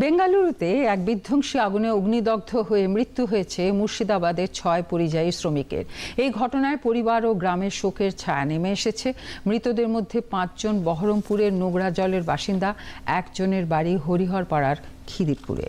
বেঙ্গালুরুতে এক বিধ্বংসী আগুনে অগ্নিদগ্ধ হয়ে মৃত্যু হয়েছে মুর্শিদাবাদের ছয় পরিযায়ী শ্রমিকের। এই ঘটনায় পরিবার ও গ্রামের শোকের ছায়া নেমে এসেছে। মৃতদের মধ্যে পাঁচজন বহরমপুরের নোংরা জলের বাসিন্দা, একজনের বাড়ি হরিহরপাড়ার খিদিরপুরে।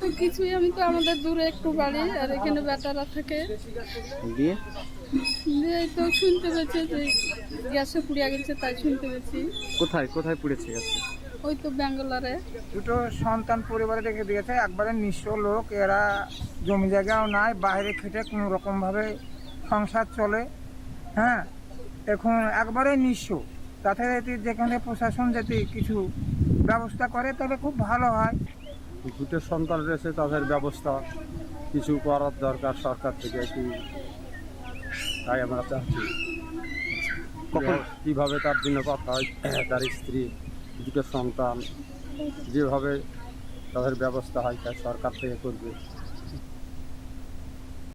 তো কিছুই আমি তো আমাদের দূরে একটু বাড়ি আর এখানে বেটারা থাকে। দিয়ে দিয়ে তো শুনতে পেয়েছে যে গ্যাসে পুড়িয়া গেছে তাই শুনতে পেয়েছি। কোথায় কোথায় পড়েছে গেছে ওই তো ব্যাঙ্গালোরে। দুটো সন্তান পরিবারে রেখে দিয়েছে একবারে নিঃস্ব লোক এরা জমি জায়গাও নাই বাইরে খেটে কোনো রকমভাবে সংসার চলে। হ্যাঁ এখন একবারে নিঃস্ব। তাতে যেখানে প্রশাসন যদি কিছু ব্যবস্থা করে তবে খুব ভালো হয়। দুটো সন্তান রয়েছে তাদের ব্যবস্থা কিছু করার দরকার সরকার থেকে কি। তাই আমরা চাচ্ছি কীভাবে তার জন্য কথা হয় তার স্ত্রী দুটো সন্তান যেভাবে তাদের ব্যবস্থা হয় তাই সরকার থেকে করবে।